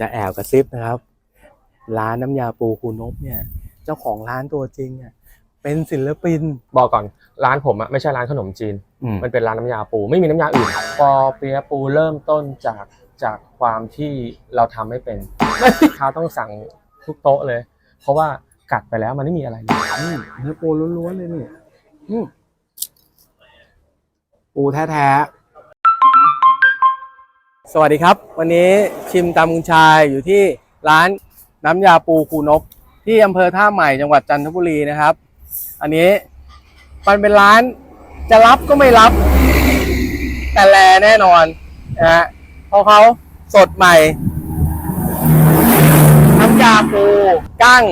จะแอบกระซิบนะครับ ร้านน้ำยาปูคูนบเนี่ย เจ้าของร้านตัวจริงอะเป็นศิลปิน บอกก่อนร้านผมอะไม่ใช่ร้านขนมจีน อืม มันเป็นร้านน้ำยาปูไม่มีน้ำยาอื่นปอเปียะปูเริ่มต้นจากจากความที่เราทำไม่เป็นเขาต้องสั่งทุกโต๊ะเลย เพราะว่ากัดไปแล้วมันไม่มีอะไรเลยอืมเนื้อปูล้วนๆเลยนี่อืมปูแท้ๆ สวัสดีครับ วันนี้ชิมตามคุณชายอยู่ที่ร้านน้ำยาปูคูนก ที่อำเภอท่าใหม่จังหวัดจันทบุรีนะครับ อันนี้มันเป็นร้านจะรับก็ไม่รับ แต่แลแน่นอนนะฮะเพราะเขาสดใหม่ น้ำยาปูกั้ง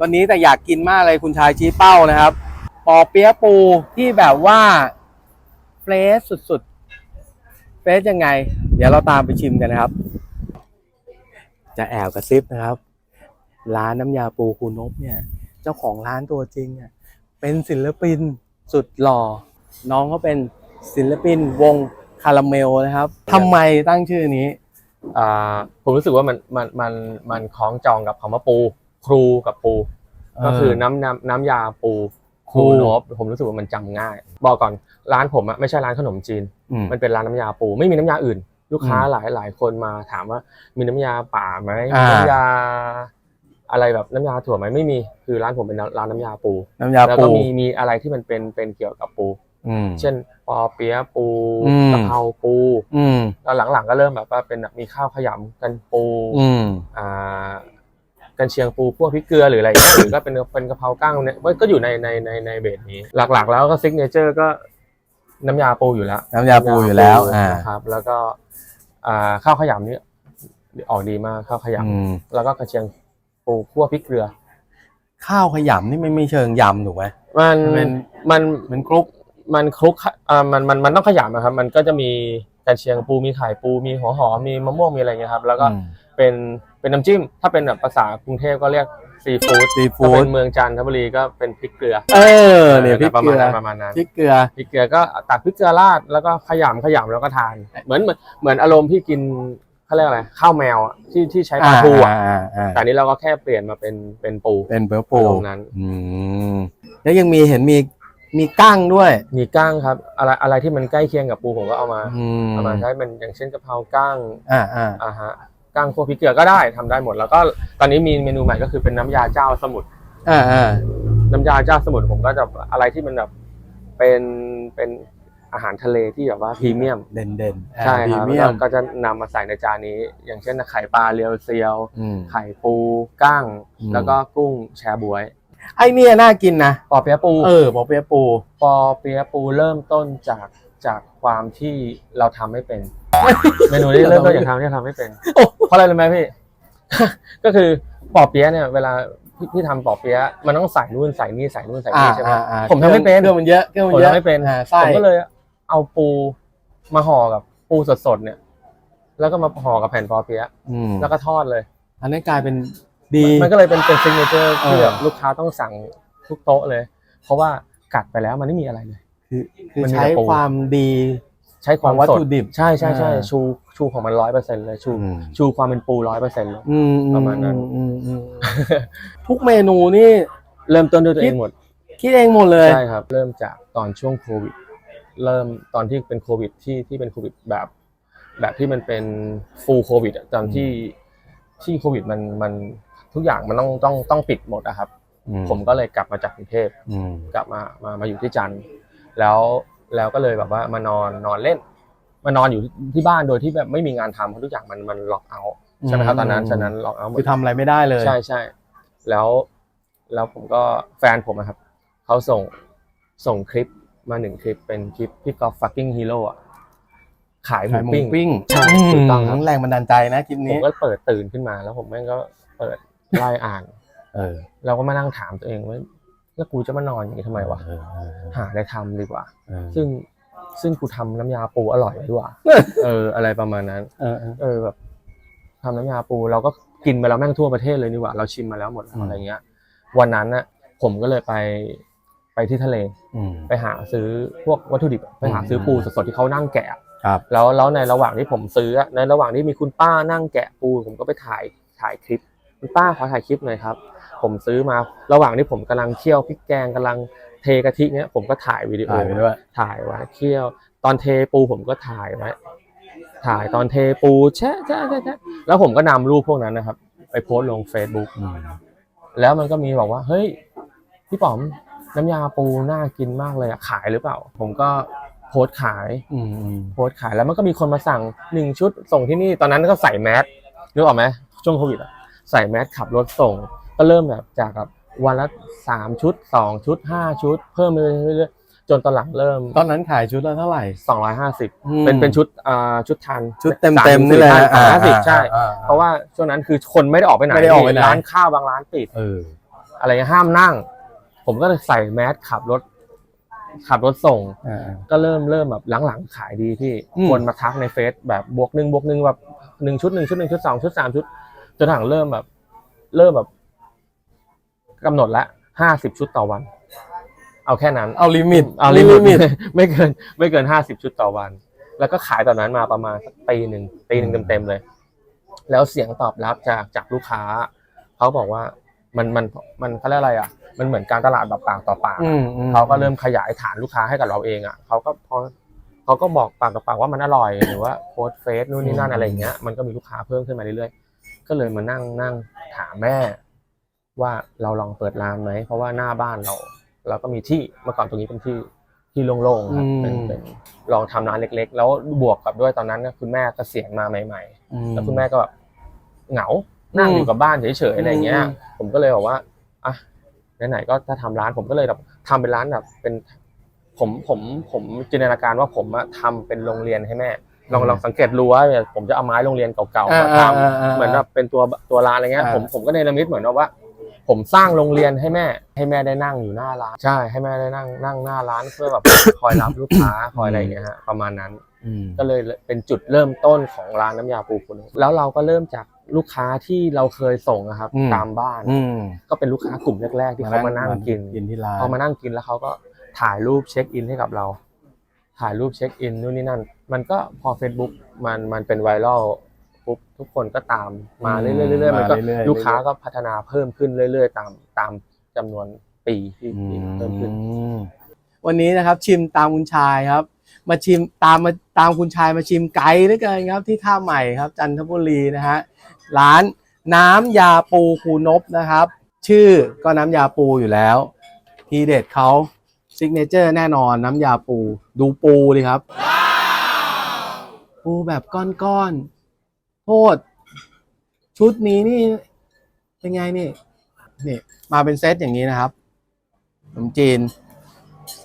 วันนี้แต่อยากกินมากเลยคุณชายชี้เป้านะครับปอเปี๊ยะปูที่แบบว่าเฟรชสุดๆเฟรชยังไง ดี๋ยวเราตามไปชิมกันนะครับ จะแอบกระซิบนะครับ ร้านน้ำยาปูคูนบเนี่ย เจ้าของร้านตัวจริงอะเป็นศิลปินสุดหล่อ น้องเขาเป็นศิลปินวงคาราเมลนะครับทำไมตั้งชื่อนี้ อ่าผมรู้สึกว่ามันมันมันมันคล้องจองกับคำว่าปู ครูกับปู ก็คือน้ำน้ำน้ำยาปูครูนบผมรู้สึกว่ามันจำง่าย บอกก่อนร้านผมอะไม่ใช่ร้านขนมจีนอืมมันเป็นร้านน้ำยาปู ไม่มีน้ำยาอื่น ลูกค้าอืมหลายหลายคนมาถามว่ามีน้ำยาป่าไหมอ่าน้ำยาอะไรแบบน้ำยาถั่วไหมไม่มี คือร้านผมเป็นร้านน้ำยาปู น้ำยาแล้วปูก็มีมีอะไรที่มันเป็นเป็นเกี่ยวกับปูอืมเช่นปอเปี๊ยะปูอืมกะเพราปูอืมแล้วหลังๆก็เริ่มแบบว่าเป็นแบบมีข้าวขยำกันปูอืมอ่ากันเชียงปูพวกพริกเกลือหรืออะไรอย่างเงี้ยหรือก็เป็นเป็นกะเพรากั้งเนี่ยมันก็อยู่ในในในในเบสนี้ หลักๆ แล้วก็ซิกเนเจอร์ก็น้ำยาปูอยู่แล้ว น้ำยาปูอยู่แล้วอ่านะครับ แล้วก็ อ่าข้าวขยำเนี่ยออกดีมากข้าวขยอืมำแล้วก็กระเชียงปูคั่วพริกเกลือ ข้าวขยำนี่ไม่ไม่เชิงยำถูกไหม มันเป็นมันเป็นคลุก มันคลุกอ่ามันมันมันต้องขยำนะครับ มันก็จะมีกระเชียงปูมีไข่ปูมีหัวหอมมีมะม่วงมีอะไรเงี้ยครับ แล้วก็อืมเป็นเป็นน้ำจิ้ม ถ้าเป็นแบบภาษากรุงเทพก็เรียก ซีฟู้ดซีถ้าฟู้เป็ดนเมืองจันทบุรีก็เป็นพริกเกลือเออเนี่ยพริกประเกมาลืณอนั้นประมาณนั้นพริกเกลือ พริกเกลือก็ตักพริกเกลือราดแล้วก็ขยำขยำแล้วก็ทาน เหมือนเหมือนเหมือนอารมณ์ที่กินเขาเรียกอะไรข้าวแมวอะที่ที่ใช้ปลาทูอะอ่าอ่าแต่อันนี้เราก็แค่เปลี่ยนมาเป็นเป็นปูเป็นเปลือกปูอารมณ์นั้น อืมแล้วยังมีเห็นมีมีกั้งด้วยมีก้างครับ อะไรอะไรที่มันใกล้เคียงกับปูผมก็เอามาอืมเอามาใช้เป็นอย่างเช่นกะเพราก้างอ่าอ่า อ่าฮะ ก้างพวกพริกเกลือก็ได้ทำได้หมด แล้วก็ตอนนี้มีเมนูใหม่ก็คือเป็นน้ำยาเจ้าสมุทรอ่าอ่าน้ำยาเจ้าสมุทรผมก็จะอะไรที่มันแบบเป็นเป็นอาหารทะเลที่แบบว่าพรีเมียมเด่นเด่นๆอ่าใช่พรีครับเมียแล้มวก็จะนำมาใส่ในจานนี้ อย่างเช่นไข่ปลาเรียวเซียว อืม ไข่ปูก้างอืม แล้วก็กุ้งแชบวยไอเนี่ยน่ากินนะ ปอเปี๊ยะปู เออปอเปี๊ยะปู ปอเปี๊ยะปูเริ่มต้นจาก จากความที่เราทำไม่เป็น เมนูนี้เริ่มต้นจากทำที่ทำไม่เป็น เพราะอะไรรู้ไหมพี่ ก็คือปอเปี๊ยะเนี่ยเวลาพี่พี่ทำปอเปี๊ยะมันต้องใส่นู่นใส่นี่ใส่นู่นใส่อ่านี่ใช่ไหมอ่าอ่าผมทำไม่เป็น เครื่องมันเยอะเครื่องมันผมเยอะทำไม่เป็นอ่าไส้ผมก็เลยเอาปูมาห่อกับปูสดๆเนี่ย แล้วก็มาห่อกับแผ่นปอเปี๊ยะอืมแล้วก็ทอดเลย อันนี้กลายเป็นดี มันก็เลยเป็นเป็นซิงเกิลเจอร์ที่เออแบบลูกค้าต้องสั่งทุกโต๊ะเลย เพราะว่ากัดไปแล้วมันไม่มีอะไรเลย คือคือมันมีใช้แต่ปู ความดีใช้ความของวัตสดถุดิบ ใช่ใช่ใช่อ่า ชูชูของมันร้อยเปอร์เซ็นต์เลยชูอืม ชูความเป็นปูร้อยเปอร์เซ็นต์เลย อืมประมาณนั้น อืมอืมอืมทุกเมนูนี่ เริ่มต้นด้วยตัวเองหมด คิดเองหมดเลย ใช่ครับ เริ่มจากตอนช่วงโควิด เริ่มตอนที่เป็นโควิดที่ที่เป็นโควิดแบบ แบบที่มันเป็นฟูลโควิดอะตอนที่ที่โควิดมันมันทุกอย่างมันต้องต้องต้องปิดหมดอะครับอืผมก็เลยกลับมาจากกรุงเทพอืม กลับมามามาอยู่ที่จันทร์ แล้วแล้วก็เลยแบบว่ามานอนนอนเล่น มานอนอยู่ที่บ้านโดยที่แบบไม่มีงานทำเพราะทุกอย่างมันมันล็อกเอาท์ใช่ไหมครับตอนนั้นฉะนั้นล็อกเอาท์หมดคือทำอะไรไม่ได้เลย ใช่ใช่แล้วแล้วผมก็แฟนผมนะครับเขาส่งส่งคลิปมาหนึ่งคลิปเป็นคลิปพี่กอล์ฟฟักกิ้งฮีโร่อะขายหมูขายหมูปิ้ง ปิ้งใช่ถูกต้องครับ แรงบันดาลใจนะคลิปผมนี้ ก็เปิดตื่นขึ้นมา แล้วผมแม่งก็เปิดไล่อ่าน เออ เราก็มานั่งถามตัวเองว่า แล้วกูจะมานอนอย่างนี้ทำไมวะเออเออหาอะไรทำดีกว่าเออซึ่งซึ่งกูทำน้ำยาปูอร่อยดีกว่า เออ อะไรประมาณนั้น เออเออเออแบบทำน้ำยาปูเราก็กินไปแล้วแม่งทั่วประเทศเลยนี่หว่า เราชิมมาแล้วหมดแล้วอืมอะไรเงี้ย วันนั้นน่ะผมก็เลยไปไปที่ทะเลอืมไปหาซื้อพวกวัตถุดิบอะไปหาซื้อปูสดๆที่เขานั่งแกะครับแล้วแล้วในระหว่างที่ผมซื้ออะในระหว่างที่มีคุณป้านั่งแกะปู ผมก็ไปถ่ายถ่ายคลิป คุณป้าขอถ่ายคลิปหน่อยครับ ผมซื้อมา ระหว่างที่ผมกำลังเคี่ยวพริกแกงกำลังเทกะทิเนี้ยผมก็ถ่ายวิดีโอถ่ายไปด้วย ถ่ายไว้เคี่ยว ตอนเทปูผมก็ถ่ายไว้ถ่ายตอนเทปูแชะแชะแชะแชะแล้วผมก็นำรูปพวกนั้นนะครับ ไปโพสต์ลง Facebook อืมแล้วมันก็มีบอกว่าเฮ้ยพี่ป๋อมน้ำยาปูน่ากินมากเลยอะขายหรือเปล่า ผมก็โพสต์ขายอืมอืมโพสต์ขายแล้วมันก็มีคนมาสั่งหนึ่งชุดส่งที่นี่ตอนนั้นก็ใส่แมสนึกออกไหมช่วงโควิดอะใส่แมสขับรถส่ง ก็เริ่มแบบจากแบบวันละสามชุดสองชุดห้าชุด เพิ่มเรื่อยๆจนตอนหลังเริ่มตอนนั้นขายชุดละเท่าไหร่สองร้อยห้าสิบอืมเป็นเป็นชุดอ่าชุดทันชุดเต็มเต็มๆนี่เลยสามนะห้าสิบใช่ อ่าเพราะว่าช่วงนั้นคือคนไม่ได้ออกไปไหนไม่ได้ออกไปไหน ร้านข้าวบางร้านปิด เออ อะไรเงี้ยห้ามนั่ง ผมก็เลยใส่แมสขับรถ ขับรถส่ง อ่า ก็เริ่มเริ่มแบบหลังๆขายดีพี่อืม คนมาทักในเฟซแบบบวกหนึ่งบวกหนึ่งแบบหนึ่งชุดหนึ่งชุดหนึ่งชุดสองชุดสามชุดจนหลังเริ่มแบบ เริ่มแบบ กำหนดละห้าสิบชุดต่อวัน เอาแค่นั้น เอาลิมิต เอาลิมิต ไม่เกิน ไม่เกินห้าสิบชุดต่อวัน แล้วก็ขายตอนนั้นมาประมาณสักปีหนึ่งปีหนึ่งเต็มๆเลย แล้วเสียงตอบรับจากจากลูกค้า เขาบอกว่ามันมันมันเขาเรียกอะไรอะ มันเหมือนการตลาดแบบปากต่อปากอือะมอืมเขาก็เริ่มขยายฐานลูกค้าให้กับเราเองอะเขาก็พอเขาก็บอกปากต่อปากว่ามันอร่อยหรือว่าโพสเฟซนู่นนี่นั่นอะไรอย่างเงี้ยมันก็มีลูกค้าเพิ่มขึ้นมาเรื่อยๆก็เลยมานั่งนั่งถามแม่ ว่าเราลองเปิดร้านไหมเพราะว่าหน้าบ้านเรา เราก็มีที่เมื่อก่อนตรงนี้เป็นที่ที่โล่งๆครับเป็นเป็นลองทำร้านเล็ก ๆ แล้วบวกกับด้วยตอนนั้นเนี่ยคุณแม่เกษียณมาใหม่อืๆแล้วคุณแม่ก็แบบเหงานั่งอยู่กับบ้านเฉยๆอะไรอย่างเงี้ยอืมผมก็เลยบอกว่าอะไหนๆก็ถ้าทำร้านผมก็เลยแบบทำเป็นร้านแบบเป็นผมผมผมจินตนาการว่าผมอะทำเป็นโรงเรียนให้แม่ลองลองสังเกตรู้ว่าเนี่ยผมจะเอาไม้โรงเรียนเก่าๆมาทำเหมือนแบบเป็นตัวตัวร้านอะไรเงี้ยอ่าผมผมก็เนรมิตเหมือนว่า ผมสร้างโรงเรียนให้แม่ ให้แม่ได้นั่งอยู่หน้าร้าน ใช่ให้แม่ได้นั่งนั่งหน้าร้านเพื่อแบบคอยรับลูกค้าคอยอะไรอย่างเงี้ยฮะประมาณนั้นอืมก็เลยเป็นจุดเริ่มต้นของร้านน้ำยาปูคุณแล้วเราก็เริ่มจากลูกค้าที่เราเคยส่งนะครับอืมตามบ้านอืมก็เป็นลูกค้ากลุ่มแรกๆที่เขามานั่งกินกินที่ร้านพอมานั่งกินแล้วเขาก็ถ่ายรูปเช็คอินให้กับเรา ถ่ายรูปเช็คอินนู่นนี่นั่น มันก็พอ Facebook มันมันเป็นไวรัล ปุ๊บทุกคนก็ตามมาเรื่อยๆเรื่อยๆมันก็มาเรื่อยๆ ลูกค้าก็พัฒนาเพิ่มขึ้นเรื่อย ๆ ตามตามจำนวนปีที่อืที่เพิ่มขึ้นมวันนี้นะครับชิมตามคุณชายครับ มาชิมตามมาตามคุณชายมาชิมไกด์ด้วยกันครับที่ท่าใหม่ครับ จันทบุรีนะฮะร้านน้ำยาปูคูนบนะครับ ชื่อก็น้ำยาปูอยู่แล้ว ทีเด็ดเขาซิกเนเจอร์แน่นอนน้ำยาปูดูปูดิครับ ปูแบบก้อนๆโทษ ชุดนี้นี่ เป็นไงนี่ นี่ มาเป็นเซตอย่างนี้นะครับขนมจีน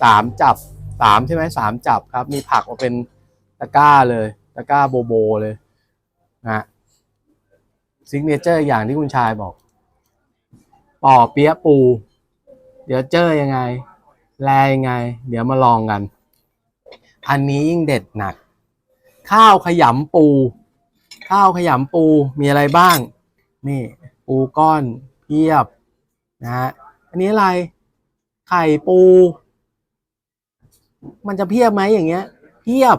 สามจับสามใช่ไหมสามจับครับ มีผักมาเป็นตะกร้าเลยตะกร้าโบโบเลยนะซิกเนเจอร์อย่างที่คุณชายบอกป่อเปี๊ยะปู เดี๋ยวเจอยังไง แลยังไง เดี๋ยวมาลองกัน อันนี้ยิ่งเด็ดหนัก ข้าวขยำปู ข้าวขยำปูมีอะไรบ้าง นี่ ปูก้อนเพียบนะฮะอันนี้อะไร ไข่ปู มันจะเพียบไหมอย่างเงี้ย เพียบ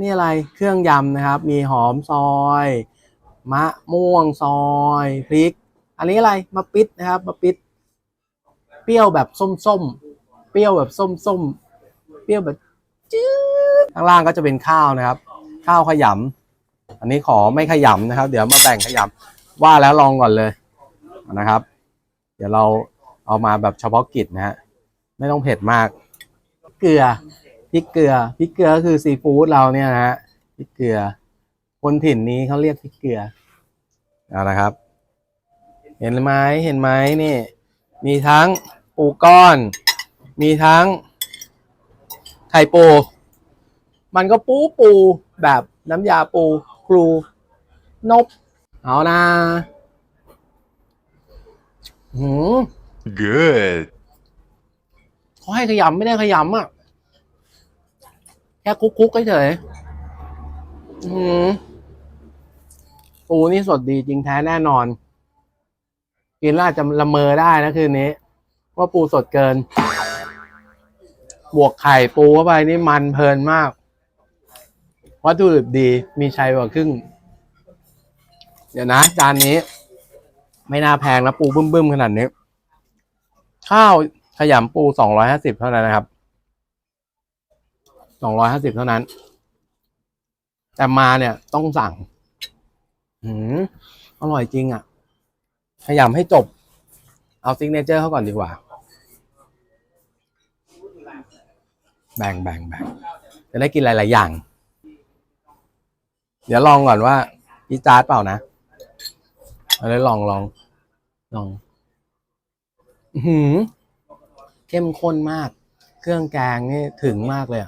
นี่อะไรเครื่องยำนะครับ มีหอมซอย มะม่วงซอย พริก อันนี้อะไรมะปิดนะครับมะปิด เปรี้ยวแบบส้มๆ เปรี้ยวแบบส้มๆ เปรี้ยวแบบจืดข้างล่างก็จะเป็นข้าวนะครับ ข้าวขยำ อันนี้ขอไม่ขยำนะครับ เดี๋ยวมาแบ่งขยำว่าแล้วลองก่อนเลยนะครับ เดี๋ยวเราเอามาแบบเฉพาะกิจนะฮะไม่ต้องเผ็ดมาก เกลือพริกเกลือพริกเกลือก็คือซีฟู้ดเราเนี่ยนะฮะพริกเกลือ คนถิ่นนี้เขาเรียกพริกเกลือเอาละครับ เห็นไหมเห็นไหมนี่ มีทั้งปูก้อน มีทั้งไข่ปูมันก็ปูปูแบบน้ำยาปู ครูนบ เอานะหืม Good. เขาให้ขยำไม่ได้ขยำอะ แค่คุกๆเฉยๆอื้อหือปูนี่สดดีจริงแท้แน่นอน กินแล้วอาจจะละเมอได้นะคืนนี้ ว่าปูสดเกิน บวกไข่ปูเข้าไปนี่มันเพลินมาก วัตถุดิบดีมีชัยกว่าครึ่ง เดี๋ยวนะจานนี้ ไม่น่าแพงนะปูบึ้มๆขนาดนี้ ข้าวขยำปูสองร้อยห้าสิบเท่านั้นนะครับสองร้อยห้าสิบเท่านั้น แต่มาเนี่ยต้องสั่งหืมอร่อยจริงอะ ขยำให้จบ เอาซิกเนเจอร์เขาก่อนดีกว่า แบ่งแบ่งแบ่งจะได้กินหลาย ๆ อย่าง เดี๋ยวลองก่อนว่าอีจาร์ดเปล่านะเอาเลยลองลองลอง หือเข้มข้นมาก เครื่องแกงนี่ถึงมากเลย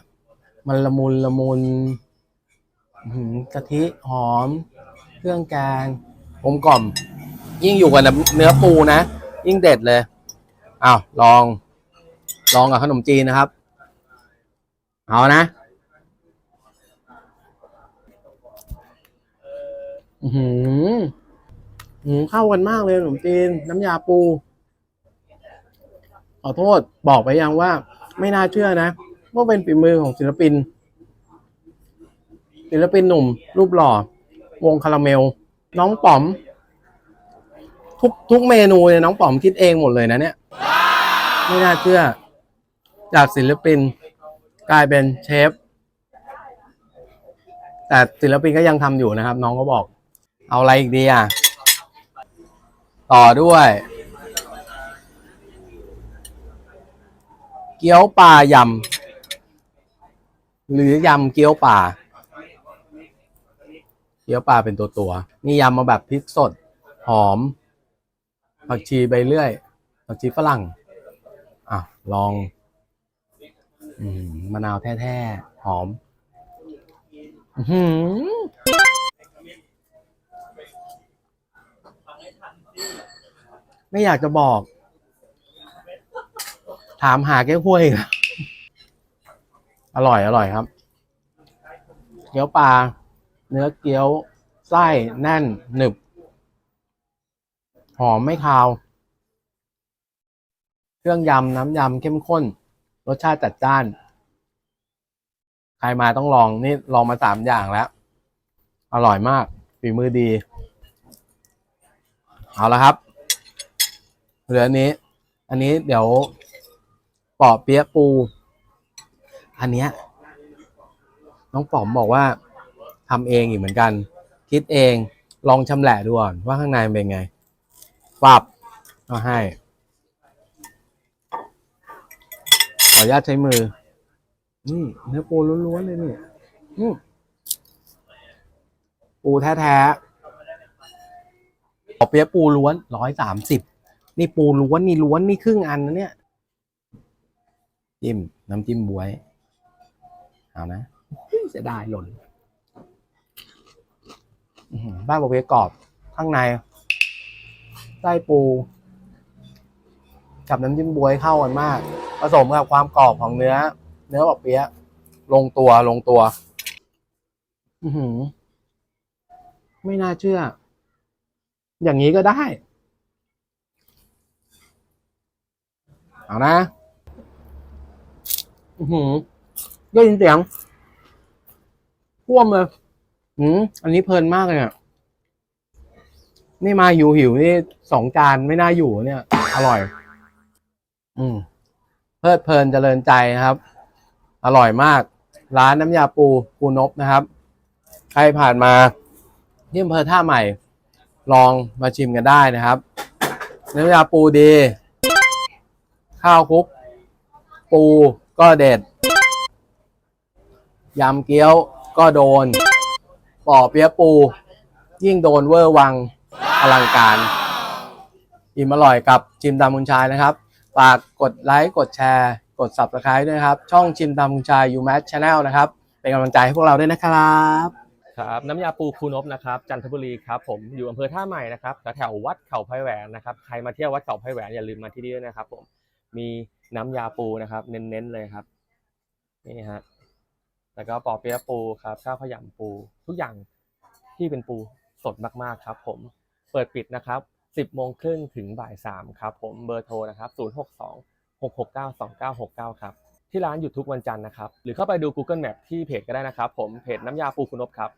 มันละมุนละมุนหือกะทิหอม เครื่องแกงกลมกล่อม ยิ่งอยู่กับเนื้อปูนะ ยิ่งเด็ดเลยอ้าวลอง ลองกับขนมจีนนะครับ เอานะ อือ หือหือเข้ากันมากเลยขนมจีนน้ำยาปู ขอโทษบอกไปยังว่า ไม่น่าเชื่อนะว่าเป็นฝีมือของศิลปิน ศิลปินหนุ่ม รูปหล่อ วงคาราเมล น้องป๋อม ทุกทุกเมนูเนี่ยน้องป๋อมคิดเองหมดเลยนะเนี่ย ไม่น่าเชื่อ จากศิลปินกลายเป็นเชฟแต่ศิลปินก็ยังทำอยู่นะครับ น้องก็บอก เอาอะไรอีกดีอะ ต่อด้วย เกี๊ยวปลายำหรือยำเกี๊ยวปลาเกี๊ยวปลาเป็นตัวตัวนี่ยำมาแบบพริกสด หอม ผักชีใบเลื่อย ผักชีฝรั่ง อะ ลอง อืมมะนาวแท้ๆ หอม อื ไม่อยากจะบอก ถามหาแก้วห้วย อร่อยอร่อยครับ เกี๊ยวปลา เนื้อเกี๊ยว ไส้แน่นหนึบ หอมไม่คาว เครื่องยำน้ำยำเข้มข้น รสชาติจัดจ้าน ใครมาต้องลองนี่ลองมาสามอย่างแล้ว อร่อยมากฝีมือดี เอาละครับ เหลืออันนี้ อันนี้เดี๋ยวปอบเปี๊ยะปู อันเนี้ยน้องป๋อมบอกว่าทำเองอีกเหมือนกัน คิดเองลองชำแหละดูก่อนว่าข้างในเป็นไงปรับก็ให้ ขออนุญาตใช้มือ นี่ เนื้อปูล้วนๆเลยนี่ปูแท้ๆขอเปี๊ยะปูล้วนร้อยสามสิบ นี่ปูล้วนนี่ล้วนนี่ครึ่งอันนะเนี่ย จิ้มน้ำจิ้มบวย เอานะเสียดายหล่นอื้อหือบ้านบะเวกรอบข้างในไส้ปู กับน้ำจิ้มบวยเข้ากันมาก ผสมกับความกรอบของเนื้อ เนื้อปอเปี๊ยะลงตัวลงตัว อือหือ ไม่น่าเชื่อ อย่างนี้ก็ได้ เอานะ อือหือได้ยินเสียงพ่วมเลยอืมอันนี้เพลินมากเลยอะนี่มาหิวหิวๆนี่สองจานไม่น่าอยู่เนี่ย อร่อย อืมเพลิดเพลินเจริญใจนะครับ อร่อยมาก ร้านน้ำยาปูปูนบนะครับ ใครผ่านมาที่อำเภอท่าใหม่ ลองมาชิมกันได้นะครับ น้ำยาปูดี ข้าวคลุก ปูก็เด็ด ยำเกี๊ยวก็โดนปอเปี๊ยะปู ยิ่งโดนเวอร์วังอลังการ อิ่มอร่อยกับชิมตามคุณชายนะครับฝากกดไลค์กดแชร์ กด subscribe ด้วยครับ ช่องชิมตามคุณชาย u m a t Channel นะครับ เป็นกำลังใจให้พวกเราด้วยนะครับครับน้ำยาปูคูนบนะครับจันทบุรีครับผมอยู่อำเภอท่าใหม่นะครับแถวๆวัดเขาไผ่แหวนนะครับใครมาเที่ยววัดเขาไผ่แหวนอย่าลืมมาที่นี่ด้วยนะครับผม มีน้ำยาปูนะครับ เน้นๆเลยครับ นี่ฮะแล้วก็ปอเปี๊ยะปูครับข้าวขยำปู ทุกอย่างที่เป็นปูสดมากๆครับ ผมเปิดปิดนะครับ 10โมงครึ่งถึงบ่าย3ครับ ผมเบอร์โทรนะครับ 062 669 2969 ครับ ที่ร้านหยุดทุกวันจันทร์นะครับ หรือเข้าไปดู Google Map ที่เพจก็ได้นะครับ ผมเพจน้ำยาปูคุณนบครับ